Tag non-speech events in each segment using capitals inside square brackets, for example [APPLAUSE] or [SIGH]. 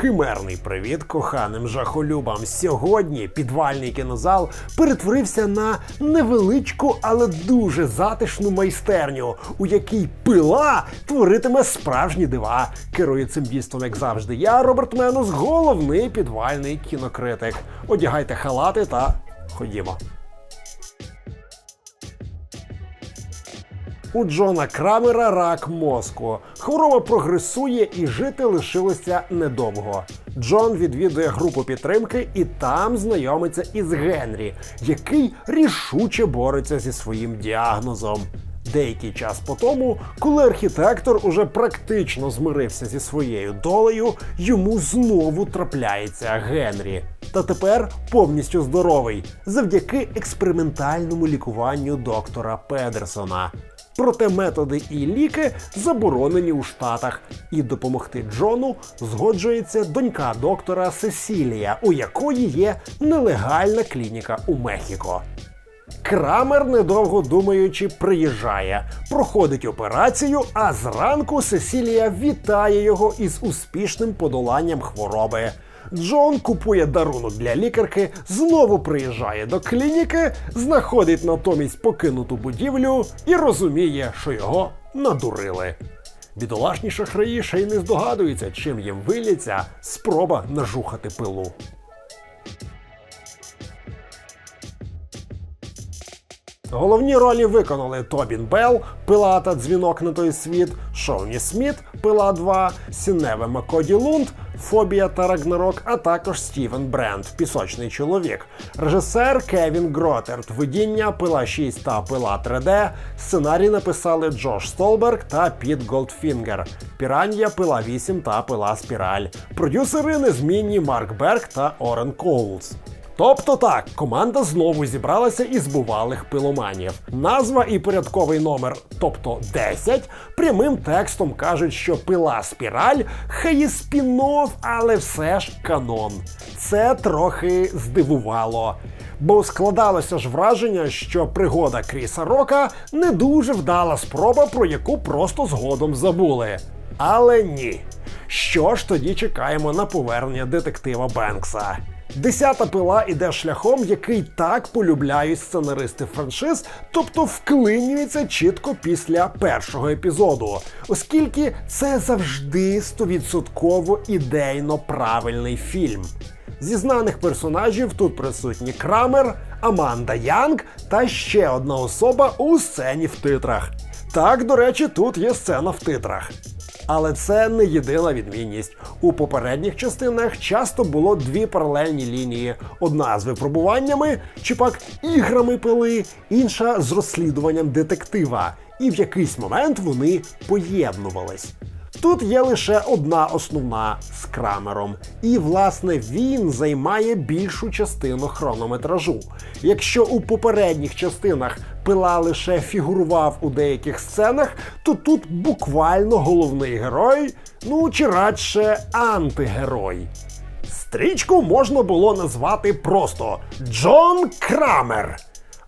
Химерний привіт коханим жахолюбам. Сьогодні підвальний кінозал перетворився на невеличку, але дуже затишну майстерню, у якій пила творитиме справжні дива. Керує цим дійством, як завжди. Я, Роберт Менус, головний підвальний кінокритик. Одягайте халати та ходімо. У Джона Крамера рак мозку. Хвороба прогресує і жити лишилося недовго. Джон відвідує групу підтримки і там знайомиться із Генрі, який рішуче бореться зі своїм діагнозом. Деякий час по тому, коли архітектор уже практично змирився зі своєю долею, йому знову трапляється Генрі. Та тепер повністю здоровий завдяки експериментальному лікуванню доктора Педерсона. Проте методи і ліки заборонені у Штатах, і допомогти Джону згоджується донька доктора Сесілія, у якої є нелегальна клініка у Мехіко. Крамер, недовго думаючи, приїжджає, проходить операцію, а зранку Сесілія вітає його із успішним подоланням хвороби. Джон купує дарунок для лікарки, знову приїжджає до клініки, знаходить натомість покинуту будівлю і розуміє, що його надурили. Бідолашні шахраї ще й не здогадуються, чим їм виліться спроба нажухати пилу. Головні ролі виконали Тобін Белл, Пила та дзвінок на той світ, Шоуні Сміт, Пила 2, Сіневе Макоді Лунд, Фобія та Рагнарок, а також Стівен Бренд, Пісочний чоловік, режисер Кевін Гротерт, видіння Пила 6 та Пила 3D. Сценарій написали Джош Столберг та Піт Голдфінгер, Піран'я, Пила 8 та Пила Спіраль. Продюсери незмінні Марк Берг та Орен Коулс. Тобто так, команда знову зібралася із бувалих пиломанів. Назва і порядковий номер, тобто 10, прямим текстом кажуть, що пила спіраль хай і спін-офф, але все ж канон. Це трохи здивувало. Бо складалося ж враження, що пригода Кріса Рока не дуже вдала спроба, про яку просто згодом забули. Але ні. Що ж тоді чекаємо на повернення детектива Бенкса? Десята пила іде шляхом, який так полюбляють сценаристи франшиз, тобто вклинюється чітко після першого епізоду, оскільки це завжди стовідсотково ідейно правильний фільм. Зі знаних персонажів тут присутні Крамер, Аманда Янг та ще одна особа у сцені в титрах. Так, до речі, тут є сцена в титрах. Але це не єдина відмінність. У попередніх частинах часто було дві паралельні лінії: одна з випробуваннями чи пак іграми пили, інша з розслідуванням детектива. І в якийсь момент вони поєднувались. Тут є лише одна основна з крамером, і власне він займає більшу частину хронометражу. Якщо у попередніх частинах пила лише фігурував у деяких сценах, то тут буквально головний герой, ну чи радше антигерой. Стрічку можна було назвати просто Джон Крамер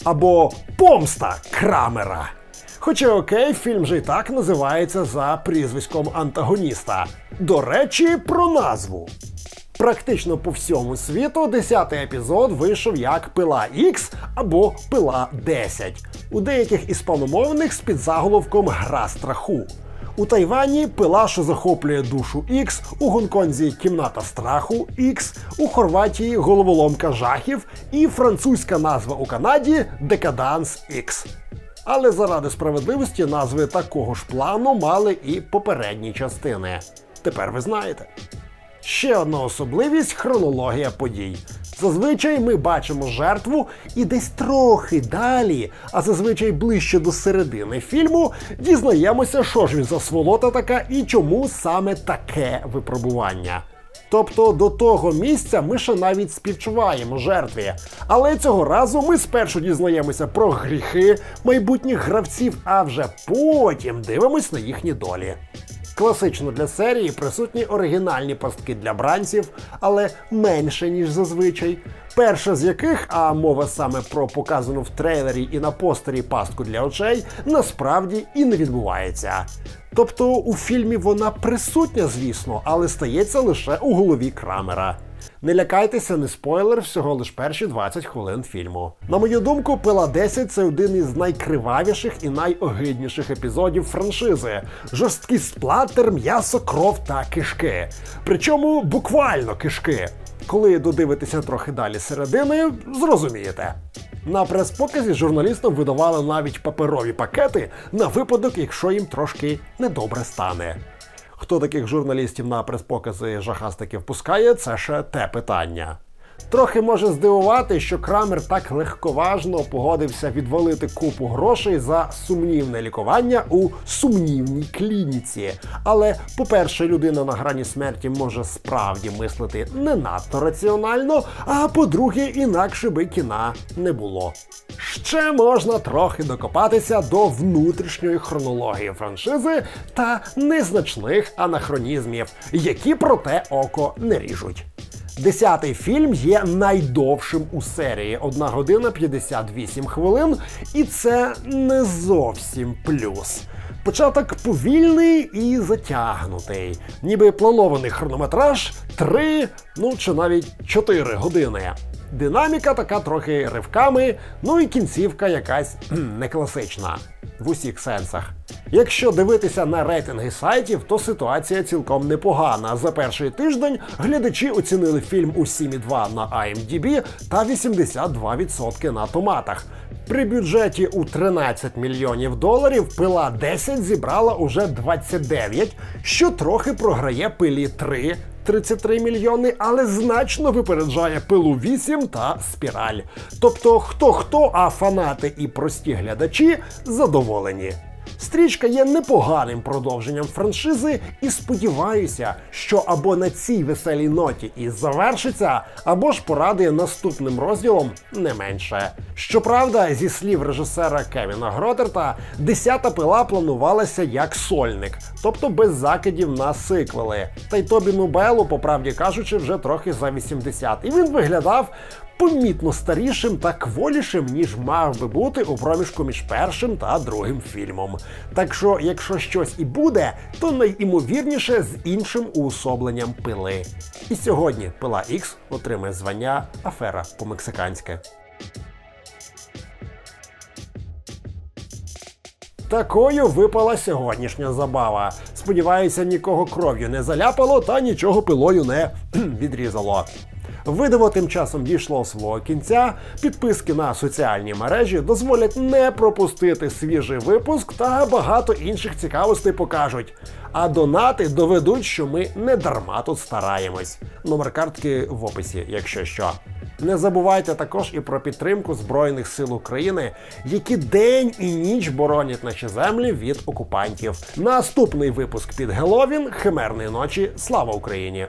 або Помста Крамера. Хоча окей, фільм же і так називається за прізвиськом антагоніста. До речі, про назву. Практично по всьому світу 10-й епізод вийшов як Пила X або Пила 10. У деяких іспаномовних з підзаголовком Гра страху. У Тайвані пила, що захоплює душу X, у Гонконзі кімната страху X, у Хорватії головоломка жахів і французька назва у Канаді Декаданс X. Але заради справедливості назви такого ж плану мали і попередні частини. Тепер ви знаєте. Ще одна особливість хронологія подій. Зазвичай ми бачимо жертву і десь трохи далі, а зазвичай ближче до середини фільму, дізнаємося, що ж він за сволота така і чому саме таке випробування. Тобто до того місця ми ще навіть співчуваємо жертві. Але цього разу ми спершу дізнаємося про гріхи майбутніх гравців, а вже потім дивимось на їхні долі. Класично для серії присутні оригінальні пастки для бранців, але менше, ніж зазвичай. Перша з яких, а мова саме про показану в трейлері і на постері пастку для очей, насправді і не відбувається. Тобто у фільмі вона присутня, звісно, але стається лише у голові Крамера. Не лякайтеся, не спойлер, всього лиш перші 20 хвилин фільму. На мою думку, пила 10 це один із найкривавіших і найогидніших епізодів франшизи. Жорсткий сплатер, м'ясо, кров та кишки. Причому буквально кишки. Коли додивитеся трохи далі середини, зрозумієте. На прес-показі журналістам видавали навіть паперові пакети на випадок, якщо їм трошки недобре стане. Хто таких журналістів на прес-покази жахастики впускає, це ще те питання. Трохи може здивувати, що Крамер так легковажно погодився відвалити купу грошей за сумнівне лікування у сумнівній клініці. Але, по-перше, людина на грані смерті може справді мислити не надто раціонально, а по-друге, інакше би кіна не було. Ще можна трохи докопатися до внутрішньої хронології франшизи та незначних анахронізмів, які проте око не ріжуть. Десятий фільм є найдовшим у серії 1 година 58 хвилин, і це не зовсім плюс. Початок повільний і затягнутий, ніби планований хронометраж 3, ну чи навіть 4 години. Динаміка така трохи ривками, ну і кінцівка якась не класична в усіх сенсах. Якщо дивитися на рейтинги сайтів, то ситуація цілком непогана. За перший тиждень глядачі оцінили фільм у 7,2 на IMDb та 82% на томатах. При бюджеті у 13 мільйонів доларів пила 10 зібрала уже 29, що трохи програє пилі 3 33 мільйони, але значно випереджає пилу 8 та спіраль. Тобто, хто хто, а фанати і прості глядачі задоволені. Стрічка є непоганим продовженням франшизи, і сподіваюся, що або на цій веселій ноті і завершиться, або ж порадує наступним розділом не менше. Щоправда, зі слів режисера Кевіна Гротерта, десята пила планувалася як сольник, тобто без закидів на сиквели. Та й Тобіну Беллу, по правді кажучи, вже трохи за 80. І він виглядав помітно старішим та кволішим, ніж мав би бути у проміжку між першим та другим фільмом. Так що, якщо щось і буде, то найімовірніше з іншим уособленням пили. І сьогодні пила X отримає звання Афера по-мексиканськи. Такою випала сьогоднішня забава. Сподіваюся, нікого кров'ю не заляпало та нічого пилою не [CLEARS THROAT] відрізало. Видиво тим часом дійшло свого кінця. Підписки на соціальні мережі дозволять не пропустити свіжий випуск та багато інших цікавостей покажуть. А донати доведуть, що ми не дарма тут стараємось. Номер картки в описі, якщо що. Не забувайте також і про підтримку Збройних сил України, які день і ніч боронять наші землі від окупантів. Наступний випуск під Геловін Химерної ночі. Слава Україні!